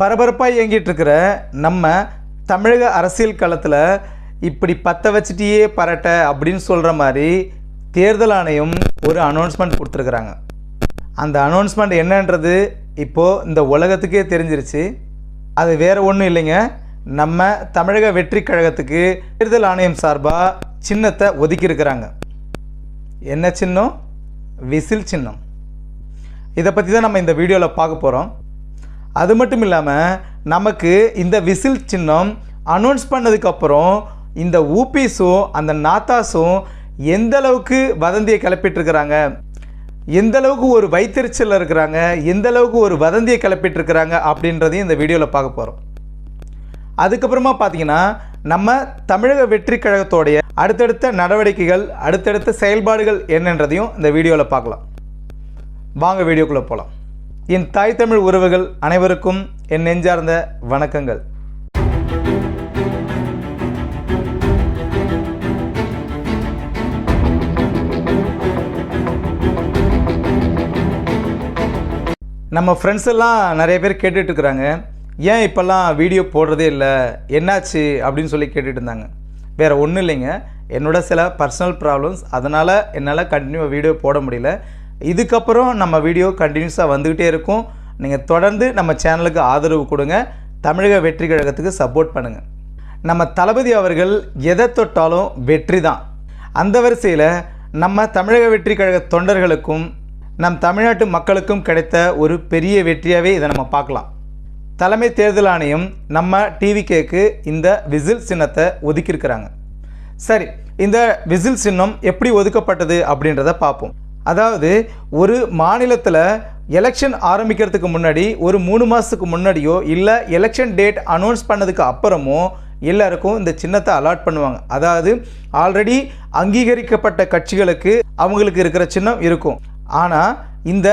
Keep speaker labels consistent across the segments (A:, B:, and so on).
A: பரபரப்பாக இயங்கிட்டு இருக்கிற நம்ம தமிழக அரசியல் களத்தில் இப்படி பற்ற வச்சுட்டியே பரட்ட அப்படின்னு சொல்கிற மாதிரி தேர்தல் ஆணையம் ஒரு அனௌன்ஸ்மெண்ட் கொடுத்துருக்குறாங்க. அந்த அனௌன்ஸ்மெண்ட் என்னன்றது இப்போது இந்த உலகத்துக்கே தெரிஞ்சிருச்சு. அது வேறு ஒன்றும் இல்லைங்க. நம்ம தமிழக வெற்றி கழகத்துக்கு தேர்தல் ஆணையம் சார்பாக சின்னத்தை ஒதுக்கியிருக்கிறாங்க என்ன சின்னம்? விசில் சின்னம். இதை பற்றி தான் நம்ம இந்த வீடியோவில் பார்க்க போகிறோம் அது மட்டும் இல்லாமல் நமக்கு இந்த விசில் சின்னம் அனௌன்ஸ் பண்ணதுக்கப்புறம் இந்த ஊபிஸும் அந்த நாத்தாஸும் எந்த அளவுக்கு வதந்தியை கிளப்பிட்டுருக்கிறாங்க? எந்த அளவுக்கு ஒரு வைத்தறிச்சலில் இருக்கிறாங்க? எந்த அளவுக்கு ஒரு வதந்தியை கிளப்பிட்டுருக்கிறாங்க? அப்படின்றதையும் இந்த வீடியோவில் பார்க்க போகிறோம் அதுக்கப்புறமா பார்த்தீங்கன்னா நம்ம தமிழக வெற்றி கழகத்தோடைய அடுத்தடுத்த நடவடிக்கைகள் அடுத்தடுத்த செயல்பாடுகள் என்னன்றதையும் இந்த வீடியோவில் பார்க்கலாம். வாங்க வீடியோக்குள்ளே போகலாம் என் தாய் தமிழ் உறவுகள் அனைவருக்கும் என் நெஞ்சார்ந்த வணக்கங்கள். நம்ம ஃப்ரெண்ட்ஸ் எல்லாம் நிறைய பேர் கேட்டுட்டு இருக்கிறாங்க. ஏன் இப்போல்லாம் வீடியோ போடுறதே இல்லை? என்னாச்சு அப்படின்னு சொல்லி கேட்டுட்டு இருந்தாங்க. வேறு ஒன்றும் இல்லைங்க. என்னோட சில பர்சனல் ப்ராப்ளம்ஸ் அதனால் என்னால் கண்டினியூவாக வீடியோ போட முடியல. இதுக்கப்புறம் நம்ம வீடியோ கண்டினியூஸாக வந்துக்கிட்டே இருக்கும். நீங்கள் தொடர்ந்து நம்ம சேனலுக்கு ஆதரவு கொடுங்க. தமிழக வெற்றி கழகத்துக்கு சப்போர்ட் பண்ணுங்கள் நம்ம தளபதி அவர்கள் எதை தொட்டாலும் வெற்றி தான். அந்த வரிசையில் நம்ம தமிழக வெற்றி கழக தொண்டர்களுக்கும் நம் தமிழ்நாட்டு மக்களுக்கும் கிடைத்த ஒரு பெரிய வெற்றியாகவே இதை நம்ம பார்க்கலாம். தலைமை தேர்தல் ஆணையம் நம்ம டிவிகேக்கு இந்த விசில் சின்னத்தை ஒதுக்கியிருக்கிறாங்க. சரி இந்த விசில் சின்னம் எப்படி ஒதுக்கப்பட்டது அப்படின்றத பார்ப்போம். அதாவது ஒரு மாநிலத்தில் எலெக்ஷன் ஆரம்பிக்கிறதுக்கு முன்னாடி ஒரு மூணு மாதத்துக்கு முன்னாடியோ இல்லை எலெக்ஷன் டேட் அனௌன்ஸ் பண்ணதுக்கு அப்புறமோ எல்லாருக்கும் இந்த சின்னத்தை அலாட் பண்ணுவாங்க. அதாவது ஆல்ரெடி அங்கீகரிக்கப்பட்ட கட்சிகளுக்கு அவங்களுக்கு இருக்கிற சின்னம் இருக்கும். ஆனால் இந்த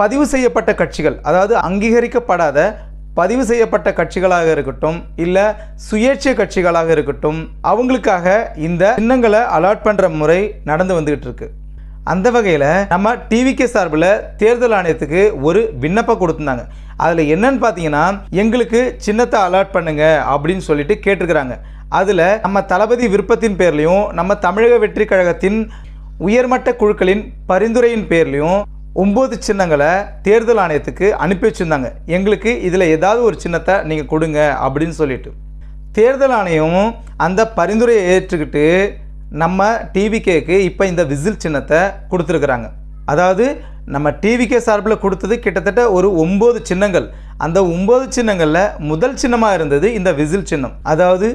A: பதிவு செய்யப்பட்ட கட்சிகள் அதாவது அங்கீகரிக்கப்படாத பதிவு செய்யப்பட்ட கட்சிகளாக இருக்கட்டும் இல்லை சுயேட்சை கட்சிகளாக இருக்கட்டும் அவங்களுக்காக இந்த சின்னங்களை அலாட் பண்ணுற முறை நடந்து வந்துகிட்டு இருக்குது அந்த வகையில் நம்ம டிவிகே சார்பில் தேர்தல் ஆணையத்துக்கு ஒரு விண்ணப்பம் கொடுத்துருந்தாங்க. அதில் என்னன்னு பார்த்தீங்கன்னா எங்களுக்கு சின்னத்தை அலாட் பண்ணுங்க அப்படின்னு சொல்லிட்டு கேட்டிருக்கிறாங்க. அதில் நம்ம தளபதி விருப்பத்தின் பேர்லையும் நம்ம தமிழக வெற்றி கழகத்தின் உயர்மட்ட குழுக்களின் பரிந்துரையின் பேர்லையும் ஒம்பது சின்னங்களை தேர்தல் ஆணையத்துக்கு அனுப்பி வச்சுருந்தாங்க. எங்களுக்கு இதில் ஏதாவது ஒரு சின்னத்தை நீங்கள் கொடுங்க அப்படின்னு சொல்லிட்டு. தேர்தல் ஆணையம் அந்த பரிந்துரையை ஏற்றுக்கிட்டு நம்ம டிவிகேக்கு இப்போ இந்த விசில் சின்னத்தை கொடுத்துருக்குறாங்க. அதாவது நம்ம டிவிகே சார்பில் கொடுத்தது கிட்டத்தட்ட ஒரு ஒம்பது சின்னங்கள். அந்த ஒம்பது சின்னங்களில் முதல் சின்னமாக இருந்தது இந்த விசில் சின்னம். அதாவது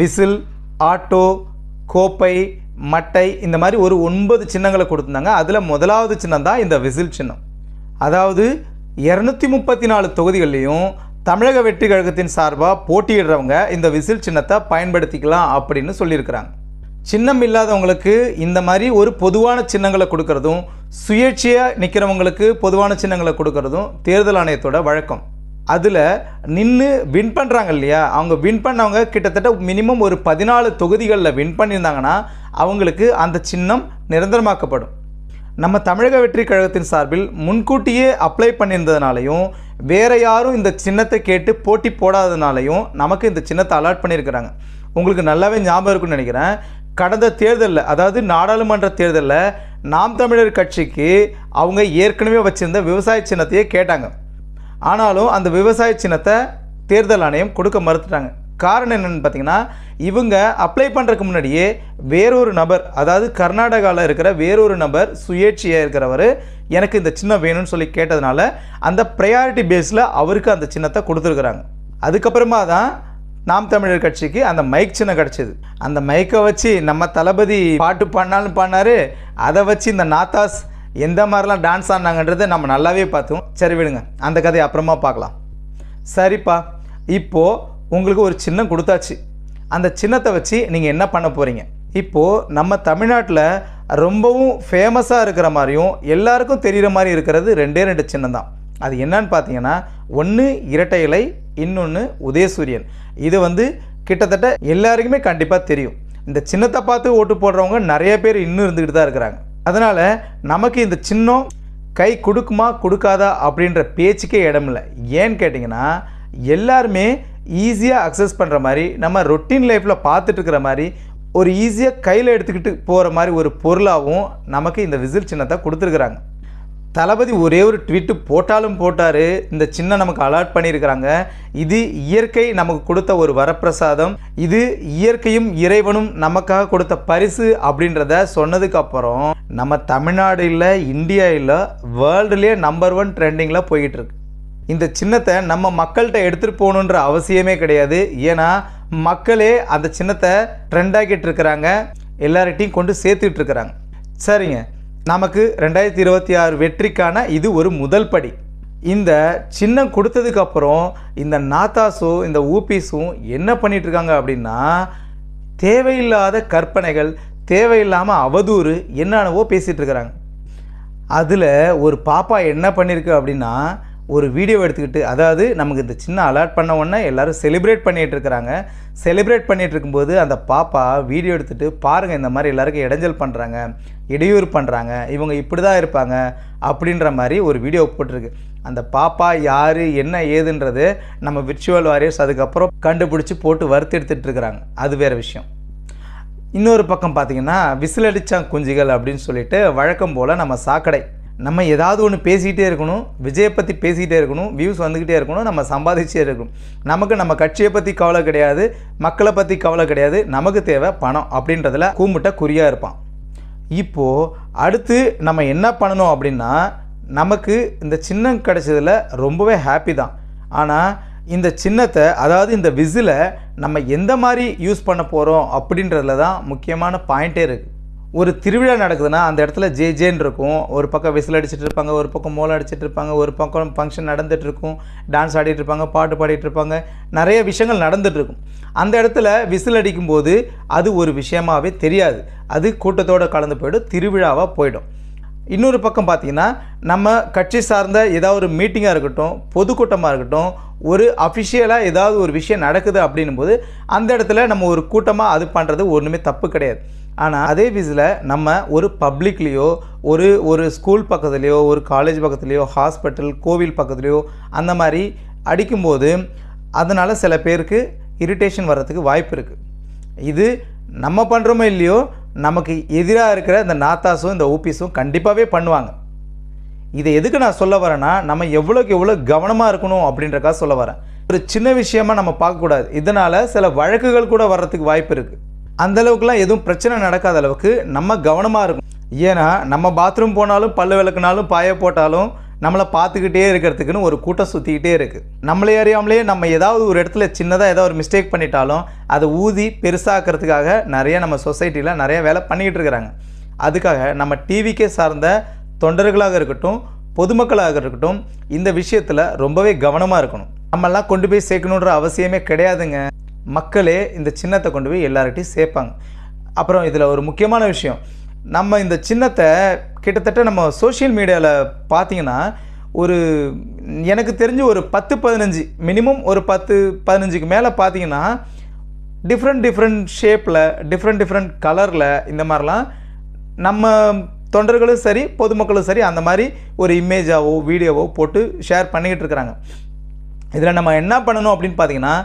A: விசில் ஆட்டோ கோப்பை மட்டை இந்த மாதிரி ஒரு ஒன்பது சின்னங்களை கொடுத்துருந்தாங்க. அதில் முதலாவது சின்னம் தான் இந்த விசில் சின்னம். அதாவது இரநூத்தி முப்பத்தி நாலு தொகுதிகள்லையும் தமிழக வெற்றி கழகத்தின் சார்பாக போட்டியிடுறவங்க இந்த விசில் சின்னத்தை பயன்படுத்திக்கலாம் அப்படின்னு சொல்லியிருக்கிறாங்க. சின்னம் இல்லாதவங்களுக்கு இந்த மாதிரி ஒரு பொதுவான சின்னங்களை கொடுக்கறதும் சுயேட்சையாக நிற்கிறவங்களுக்கு பொதுவான சின்னங்களை கொடுக்கறதும் தேர்தல் ஆணையத்தோட வழக்கம். அதில் நின்று வின் பண்ணுறாங்க இல்லையா? அவங்க வின் பண்ணவங்க கிட்டத்தட்ட மினிமம் ஒரு பதினாலு தொகுதிகளில் வின் பண்ணியிருந்தாங்கன்னா அவங்களுக்கு அந்த சின்னம் நிரந்தரமாக்கப்படும். நம்ம தமிழக வெற்றி கழகத்தின் சார்பில் முன்கூட்டியே அப்ளை பண்ணியிருந்ததுனாலையும் வேறு யாரும் இந்த சின்னத்தை கேட்டு போட்டி போடாததுனாலையும் நமக்கு இந்த சின்னத்தை அலாட் பண்ணியிருக்கிறாங்க. உங்களுக்கு நல்லாவே ஞாபகம் இருக்குன்னு நினைக்கிறேன். கடந்த தேர்தலில் அதாவது நாடாளுமன்ற தேர்தலில் நாம் தமிழர் கட்சிக்கு அவங்க ஏற்கனவே வச்சுருந்த விவசாய சின்னத்தையே கேட்டாங்க. ஆனாலும் அந்த விவசாய சின்னத்தை தேர்தல் ஆணையம் கொடுக்க மறுத்துட்டாங்க. காரணம் என்னென்னு பார்த்தீங்கன்னா இவங்க அப்ளை பண்ணுறதுக்கு முன்னாடியே வேறொரு நபர் அதாவது கர்நாடகாவில் இருக்கிற வேறொரு நபர் சுயேட்சையாக இருக்கிறவர் எனக்கு இந்த சின்னம் வேணும்னு சொல்லி கேட்டதுனால அந்த ப்ரையாரிட்டி பேஸில் அவருக்கு அந்த சின்னத்தை கொடுத்துருக்குறாங்க. அதுக்கப்புறமா தான் நாம் தமிழர் கட்சிக்கு அந்த மைக் சின்னம் கிடச்சிது. அந்த மைக்கை வச்சு நம்ம தளபதி பாட்டு பாடினாலும் பாடினாரு அதை வச்சு இந்த நாத்தாஸ் எந்த மாதிரிலாம் டான்ஸ் ஆடினாங்கன்றதை நம்ம நல்லாவே பார்த்தோம். சரி விடுங்க அந்த கதையை அப்புறமா பார்க்கலாம். சரிப்பா இப்போது உங்களுக்கு ஒரு சின்னம் கொடுத்தாச்சு. அந்த சின்னத்தை வச்சு நீங்கள் என்ன பண்ண போகிறீங்க இப்போது நம்ம தமிழ்நாட்டில் ரொம்பவும் ஃபேமஸாக இருக்கிற மாதிரியும் எல்லாருக்கும் தெரிகிற மாதிரி இருக்கிறது ரெண்டே ரெண்டு சின்னம் தான் அது என்னன்னு பார்த்தீங்கன்னா ஒன்று இரட்டை இலை இன்னொன்று உதயசூரியன். இது வந்து கிட்டத்தட்ட எல்லாருக்குமே கண்டிப்பாக தெரியும். இந்த சின்னத்தை பார்த்து ஓட்டு போடுறவங்க நிறைய பேர் இன்னும் இருந்துக்கிட்டு தான் இருக்கிறாங்க. அதனால் நமக்கு இந்த சின்னம் கை கொடுக்குமா கொடுக்காதா அப்படின்ற பேச்சுக்கே இடம் இல்லை. ஏன்னு கேட்டிங்கன்னா எல்லாருமே ஈஸியாக அக்சஸ் பண்ணுற மாதிரி நம்ம ரொட்டீன் லைஃப்பில் பார்த்துட்டு இருக்கிற மாதிரி ஒரு ஈஸியாக கையில் எடுத்துக்கிட்டு போகிற மாதிரி ஒரு பொருளாகவும் நமக்கு இந்த விசில் சின்னத்தை கொடுத்துருக்குறாங்க. தளபதி ஒரே ஒரு ட்வீட்டு போட்டாலும் போட்டார். இந்த சின்ன நமக்கு அலாட் பண்ணியிருக்கிறாங்க. இது இயற்கை நமக்கு கொடுத்த ஒரு வரப்பிரசாதம். இது இயற்கையும் இறைவனும் நமக்காக கொடுத்த பரிசு அப்படின்றத சொன்னதுக்கப்புறம் நம்ம தமிழ்நாடு இல்லை இந்தியா இல்லை வேர்ல்டுலேயே நம்பர் ஒன் ட்ரெண்டிங்கில் போயிட்டுருக்கு. இந்த சின்னத்தை நம்ம மக்கள்கிட்ட எடுத்துகிட்டு போகணுன்ற அவசியமே கிடையாது. ஏன்னா மக்களே அந்த சின்னத்தை ட்ரெண்டாக்கிட்டு இருக்கிறாங்க. எல்லார்கிட்டையும் கொண்டு சேர்த்துட்டு இருக்கிறாங்க. சரிங்க. நமக்கு ரெண்டாயிரத்தி இருபத்தி ஆறு வெற்றிக்கான இது ஒரு முதல் படி. இந்த சின்னம் கொடுத்ததுக்கப்புறம் இந்த நாத்தாஸும் இந்த ஊபிஸும் என்ன பண்ணிகிட்ருக்காங்க அப்படின்னா தேவையில்லாத கற்பனைகள் தேவையில்லாமல் அவதூறு என்னென்னவோ பேசிகிட்டு இருக்கிறாங்க அதில் ஒரு பாப்பா என்ன பண்ணியிருக்கு அப்படின்னா ஒரு வீடியோ எடுத்துக்கிட்டு அதாவது நமக்கு இந்த சின்ன அலர்ட் பண்ண உடனே எல்லாரும் செலிப்ரேட் பண்ணிகிட்டு இருக்கிறாங்க. செலிப்ரேட் பண்ணிகிட்டு இருக்கும்போது அந்த பாப்பா வீடியோ எடுத்துகிட்டு பாருங்கள் இந்த மாதிரி எல்லாருக்கும் இடைஞ்சல் பண்ணுறாங்க இடையூறு பண்ணுறாங்க இவங்க இப்படி தான் இருப்பாங்க அப்படின்ற மாதிரி ஒரு வீடியோ போட்டிருக்கு. அந்த பாப்பா யார் என்ன ஏதுன்றது நம்ம விர்ச்சுவல் வாரியர்ஸ் அதுக்கப்புறம் கண்டுபிடிச்சி போட்டு வறுத்தெடுத்துட்டு இருக்கிறாங்க. அது வேறு விஷயம். இன்னொரு பக்கம் பார்த்தீங்கன்னா விசில் குஞ்சுகள் அப்படின்னு சொல்லிட்டு வழக்கம் போல் நம்ம சாக்கடை. நம்ம ஏதாவது ஒன்று பேசிக்கிட்டே இருக்கணும் விஜயை பற்றி பேசிக்கிட்டே இருக்கணும் வியூஸ் வந்துக்கிட்டே இருக்கணும் நம்ம சம்பாதிச்சே இருக்கணும். நமக்கு நம்ம கட்சியை பற்றி கவலை கிடையாது மக்களை பற்றி கவலை கிடையாது நமக்கு தேவை பணம் அப்படின்றதில் கூமுட்ட குறியாக இருப்பான். இப்போது அடுத்து நம்ம என்ன பண்ணணும் அப்படின்னா நமக்கு இந்த சின்னம் கிடைச்சதில் ரொம்பவே ஹாப்பி தான். ஆனால் இந்த சின்னத்தை அதாவது இந்த விசிலை நம்ம எந்த மாதிரி யூஸ் பண்ண போகிறோம் அப்படின்றதுல தான் முக்கியமான பாயிண்ட்டே இருக்குது ஒரு திருவிழா நடக்குதுன்னா அந்த இடத்துல ஜே ஜேன்னு இருக்கும். ஒரு பக்கம் விசில் அடிச்சுட்டு இருப்பாங்க ஒரு பக்கம் மோளம் அடிச்சிட்டு இருப்பாங்க ஒரு பக்கம் ஃபங்க்ஷன் நடந்துட்டு இருக்கும். டான்ஸ் ஆடிட்டு இருப்பாங்க பாட்டு பாடிட்டு இருப்பாங்க. நிறைய விஷயங்கள் நடந்துட்டு இருக்கும். அந்த இடத்துல விசில் அடிக்கும்போது அது ஒரு விஷயமாகவே தெரியாது. அது கூட்டத்தோடு கலந்து போயிடும் திருவிழாவாக போயிடும். இன்னொரு பக்கம் பார்த்தீங்கன்னா நம்ம கட்சி சார்ந்த ஏதாவது ஒரு மீட்டிங்காக இருக்கட்டும் பொதுக்கூட்டமாக இருக்கட்டும் ஒரு அஃபிஷியலாக ஏதாவது ஒரு விஷயம் நடக்குது அப்படின்னும் போது அந்த இடத்துல நம்ம ஒரு கூட்டமாக அது பண்ணுறது ஒன்றுமே தப்பு கிடையாது. ஆனால் அதே விசில் நம்ம ஒரு பப்ளிக்லேயோ ஒரு ஒரு ஸ்கூல் பக்கத்துலேயோ ஒரு காலேஜ் பக்கத்துலேயோ ஹாஸ்பிட்டல் கோவில் பக்கத்துலேயோ அந்த மாதிரி அடிக்கும்போது அதனால் சில பேருக்கு இரிட்டேஷன் வர்றதுக்கு வாய்ப்பு இருக்குது இது நம்ம பண்ணுறோமோ இல்லையோ நமக்கு எதிராக இருக்கிற இந்த நாத்தாஸும் இந்த ஓபிஸும் கண்டிப்பாகவே பண்ணுவாங்க. இதை எதுக்கு நான் சொல்ல வரேன்னா நம்ம எவ்வளோக்கு எவ்வளோ கவனமாக இருக்கணும் அப்படின்றக்காக சொல்ல வரேன். ஒரு சின்ன விஷயமா நம்ம பார்க்கக்கூடாது. இதனால் சில வழக்குகள் கூட வர்றதுக்கு வாய்ப்பு இருக்குது அந்தளவுக்குலாம் எதுவும் பிரச்சனை நடக்காத அளவுக்கு நம்ம கவனமாக இருக்கும் ஏன்னா நம்ம பாத்ரூம் போனாலும் பல்லு விளக்குனாலும் பாய போட்டாலும் நம்மளை பார்த்துக்கிட்டே இருக்கிறதுக்குன்னு ஒரு கூட்டம் சுற்றிக்கிட்டே இருக்குது நம்மளே அறியாமலே நம்ம ஏதாவது ஒரு இடத்துல சின்னதாக ஏதாவது ஒரு மிஸ்டேக் பண்ணிட்டாலும் அதை ஊதி பெருசாக்கிறதுக்காக நிறைய நம்ம சொசைட்டியில் நிறைய வேலை பண்ணிக்கிட்டு இருக்கிறாங்க. அதுக்காக நம்ம டிவிக்கே சார்ந்த தொண்டர்களாக இருக்கட்டும் பொதுமக்களாக இருக்கட்டும் இந்த விஷயத்தில் ரொம்பவே கவனமாக இருக்கணும். நம்மெல்லாம் கொண்டு போய் சேர்க்கணுன்ற அவசியமே கிடையாதுங்க. மக்களே இந்த சின்னத்தை கொண்டு போய் எல்லார்கிட்டையும் சேர்ப்பாங்க. அப்புறம் இதில் ஒரு முக்கியமான விஷயம். நம்ம இந்த சின்னத்தை கிட்டத்தட்ட நம்ம சோஷியல் மீடியாவில் பார்த்தீங்கன்னா ஒரு எனக்கு தெரிஞ்சு ஒரு பத்து பதினஞ்சு மினிமம் ஒரு பத்து பதினஞ்சுக்கு மேலே பார்த்தீங்கன்னா டிஃப்ரெண்ட் டிஃப்ரெண்ட் ஷேப்பில் டிஃப்ரெண்ட் டிஃப்ரெண்ட் கலரில் இந்த மாதிரிலாம் நம்ம தொண்டர்களும் சரி பொதுமக்களும் சரி அந்த மாதிரி ஒரு இமேஜாவோ வீடியோவோ போட்டு ஷேர் பண்ணிக்கிட்டு இருக்கிறாங்க. இதில் நம்ம என்ன பண்ணணும் அப்படின்னு பார்த்தீங்கன்னா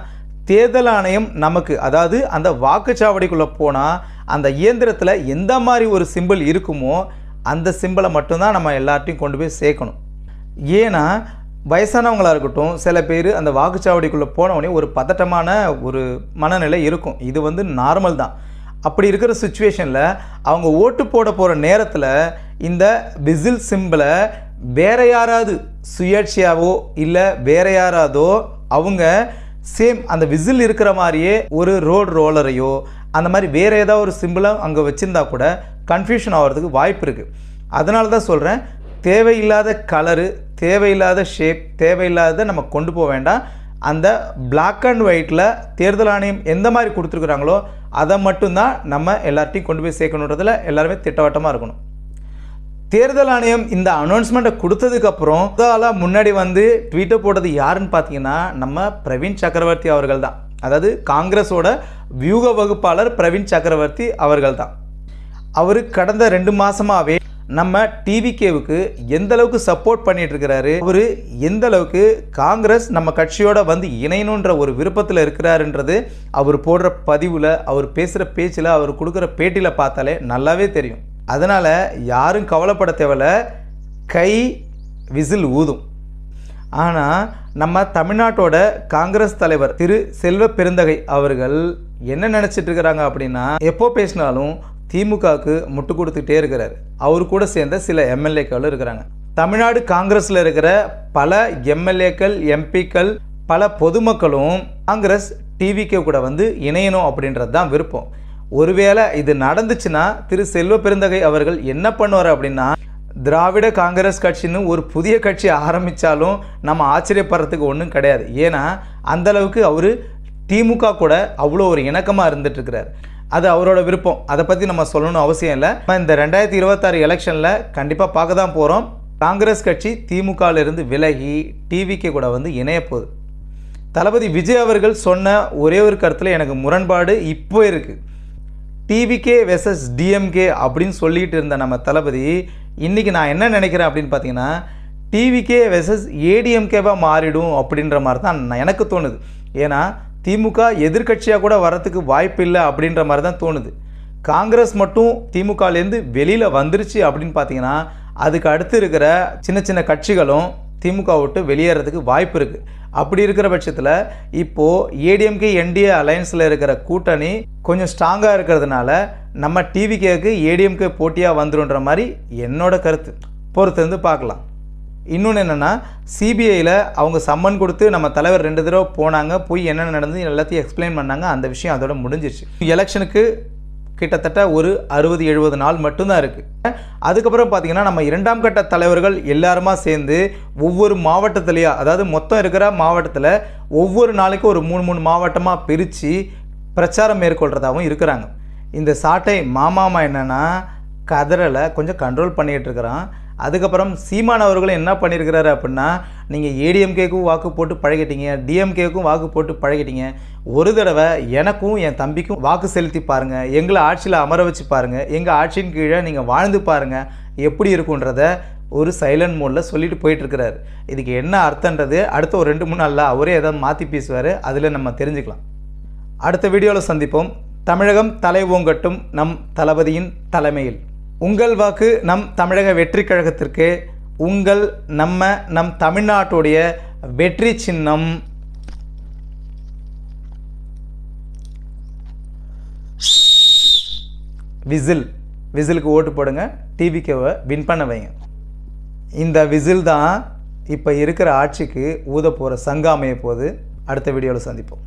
A: தேர்தல் ஆணையம் நமக்கு அதாவது அந்த வாக்குச்சாவடிக்குள்ளே போனால் அந்த இயந்திரத்தில் எந்த மாதிரி ஒரு சிம்பிள் இருக்குமோ அந்த சிம்பிளை மட்டும்தான் நம்ம எல்லார்ட்டையும் கொண்டு போய் சேர்க்கணும். ஏன்னா வயசானவங்களாக இருக்கட்டும் சில பேர் அந்த வாக்குச்சாவடிக்குள்ளே போனவொடனே ஒரு பதட்டமான ஒரு மனநிலை இருக்கும். இது வந்து நார்மல் தான். அப்படி இருக்கிற சுச்சுவேஷனில் அவங்க ஓட்டு போட போகிற நேரத்தில் இந்த விசில் சிம்பிளை வேற யாராவது சுயேட்சையாவோ இல்லை வேற யாராவதோ அவங்க சேம் அந்த விசில் இருக்கிற மாதிரியே ஒரு ரோடு ரோலரையோ அந்த மாதிரி வேறு ஏதாவது ஒரு சிம்பிளாக அங்கே வச்சுருந்தா கூட கன்ஃபியூஷன் ஆகிறதுக்கு வாய்ப்பு இருக்குது அதனால தான் சொல்கிறேன் தேவையில்லாத கலரு தேவையில்லாத ஷேப் தேவையில்லாத நம்ம கொண்டு போக வேண்டாம். அந்த பிளாக் அண்ட் ஒயிட்டில் தேர்தல் ஆணையம் எந்த மாதிரி கொடுத்துருக்குறாங்களோ அதை மட்டும்தான் நம்ம எல்லார்ட்டையும் கொண்டு போய் சேர்க்கணுன்றதில் எல்லாருமே திட்டவட்டமாக இருக்கணும். தேர்தல் ஆணையம் இந்த அனௌன்ஸ்மெண்ட்டை கொடுத்ததுக்கப்புறம் முதலாக முன்னாடி வந்து ட்வீட்டை போட்டது யாருன்னு பார்த்தீங்கன்னா நம்ம பிரவீன் சக்கரவர்த்தி அவர்கள் தான் அதாவது காங்கிரஸோட வியூக வகுப்பாளர் பிரவீன் சக்கரவர்த்தி அவர்கள் தான் அவர் கடந்த ரெண்டு மாதமாகவே நம்ம டிவிகேவுக்கு எந்த அளவுக்கு சப்போர்ட் பண்ணிட்டு இருக்கிறாரு அவர் எந்த அளவுக்கு காங்கிரஸ் நம்ம கட்சியோட வந்து இணையணுன்ற ஒரு விருப்பத்தில் இருக்கிறாருன்றது அவர் போடுற பதிவில் அவர் பேசுகிற பேச்சில் அவர் கொடுக்குற பேட்டியில் பார்த்தாலே நல்லாவே தெரியும். அதனால் யாரும் கவலைப்பட தேவையில்ல. கை விசில் ஊதும். ஆனால் நம்ம தமிழ்நாட்டோட காங்கிரஸ் தலைவர் திரு செல்வ பெருந்தகை அவர்கள் என்ன நினச்சிட்டு இருக்கிறாங்க அப்படின்னா எப்போ பேசினாலும் திமுகவுக்கு முட்டு கொடுத்துட்டே இருக்கிறார். அவர் கூட சேர்ந்த சில எம்எல்ஏக்களும் இருக்கிறாங்க. தமிழ்நாடு காங்கிரஸில் இருக்கிற பல எம்எல்ஏக்கள் எம்பிக்கள் பல பொதுமக்களும் காங்கிரஸ் டிவிக்கு கூட வந்து இணையணும் அப்படின்றது தான் விருப்பம். ஒருவேளை இது நடந்துச்சுன்னா திரு செல்வ பெருந்தகை அவர்கள் என்ன பண்ணுவார் அப்படின்னா திராவிட காங்கிரஸ் கட்சின்னு ஒரு புதிய கட்சி ஆரம்பித்தாலும் நம்ம ஆச்சரியப்படுறதுக்கு ஒன்றும் கிடையாது. ஏன்னா அந்தளவுக்கு அவர் திமுக கூட அவ்வளோ ஒரு இணக்கமாக இருந்துட்டுருக்கிறார். அது அவரோட விருப்பம். அதை பற்றி நம்ம சொல்லணும் அவசியம் இல்லை. நம்ம இந்த ரெண்டாயிரத்தி இருபத்தாறு எலெக்ஷனில் கண்டிப்பாக பார்க்க தான் போகிறோம் காங்கிரஸ் கட்சி திமுகவிலிருந்து விலகி டிவிக்கு கூட வந்து இணைய போகுது. தளபதி விஜய் அவர்கள் சொன்ன ஒரே ஒரு கருத்தில் எனக்கு முரண்பாடு இப்போ இருக்குது டிவிகே வெர்சஸ் டிஎம்கே அப்படின்னு சொல்லிகிட்டு இருந்த நம்ம தளபதி இன்றைக்கி நான் என்ன நினைக்கிறேன் அப்படின்னு பார்த்தீங்கன்னா டிவிகே வெர்சஸ் ஏடிஎம்கேவாக மாறிடும் அப்படின்ற மாதிரி தான் நான் எனக்கு தோணுது. ஏன்னா திமுக எதிர்க்கட்சியாக கூட வரத்துக்கு வாய்ப்பு இல்லை அப்படின்ற மாதிரி தான் தோணுது. காங்கிரஸ் மட்டும் திமுகலேருந்து வெளியில் வந்துருச்சு அப்படின்னு பார்த்தீங்கன்னா அதுக்கு அடுத்து இருக்கிற சின்ன சின்ன கட்சிகளும் திமுக விட்டு வெளியேறதுக்கு வாய்ப்பு இருக்குது அப்படி இருக்கிற பட்சத்தில் இப்போது ஏடிஎம்கே என்டிஏ அலையன்ஸில் இருக்கிற கூட்டணி கொஞ்சம் ஸ்ட்ராங்காக இருக்கிறதுனால நம்ம டிவிகேக்கு ஏடிஎம்கே போட்டியாக வந்துருன்ற மாதிரி என்னோட கருத்து. பொறுத்து வந்து பார்க்கலாம். இன்னொன்று என்னென்னா சிபிஐயில் அவங்க சம்மன் கொடுத்து நம்ம தலைவர் ரெண்டு தடவை போனாங்க போய் என்னென்ன நடந்து எல்லாத்தையும் எக்ஸ்பிளைன் பண்ணாங்க அந்த விஷயம் அதோட முடிஞ்சிருச்சு. எலெக்ஷனுக்கு கிட்டத்தட்ட ஒரு அறுபது எழுபது நாள் மட்டும்தான் இருக்குது அதுக்கப்புறம் பார்த்தீங்கன்னா நம்ம இரண்டாம் கட்ட தலைவர்கள் எல்லாருமா சேர்ந்து ஒவ்வொரு மாவட்டத்துலேயும் அதாவது மொத்தம் இருக்கிற மாவட்டத்தில் ஒவ்வொரு நாளைக்கும் ஒரு மூணு மூணு மாவட்டமாக பிரித்து பிரச்சாரம் மேற்கொள்கிறதாகவும் இருக்கிறாங்க. இந்த சாட்டை மாமாமா என்னென்னா கதறலை கொஞ்சம் கண்ட்ரோல் பண்ணிகிட்டு இருக்கிறான். அதுக்கப்புறம் சீமான் அவர்களும் என்ன பண்ணியிருக்கிறாரு அப்படின்னா நீங்கள் ஏடிஎம்கேக்கும் வாக்கு போட்டு பழகிட்டீங்க டிஎம்கேக்கும் வாக்கு போட்டு பழகிட்டீங்க. ஒரு தடவை எனக்கும் என் தம்பிக்கும் வாக்கு செலுத்தி பாருங்கள் எங்களை ஆட்சியில் அமர வச்சு பாருங்கள் எங்கள் ஆட்சியின் கீழே நீங்கள் வாழ்ந்து பாருங்கள் எப்படி இருக்குன்றத ஒரு சைலண்ட் மோடில் சொல்லிட்டு போயிட்டுருக்கிறாரு. இதுக்கு என்ன அர்த்தன்றது அடுத்த ஒரு ரெண்டு மூணு நாளில் அவரே ஏதாவது மாற்றி பேசுவார் அதில் நம்ம தெரிஞ்சுக்கலாம். அடுத்த வீடியோவில் சந்திப்போம். தமிழகம் தலை ஓங்கட்டும் நம் தளபதியின் தலைமையில். உங்கள் வாக்கு நம் தமிழக வெற்றி கழகத்திற்கு உங்கள் நம்ம நம் தமிழ்நாட்டுடைய வெற்றி சின்னம். விசில் விசிலுக்கு ஓட்டு போடுங்க. டிவிக்கேவை வின் பண்ண வைங்க. இந்த விசில் தான் இப்போ இருக்கிற ஆட்சிக்கு ஊத போகிற சங்காமைய போது அடுத்த வீடியோவில் சந்திப்போம்.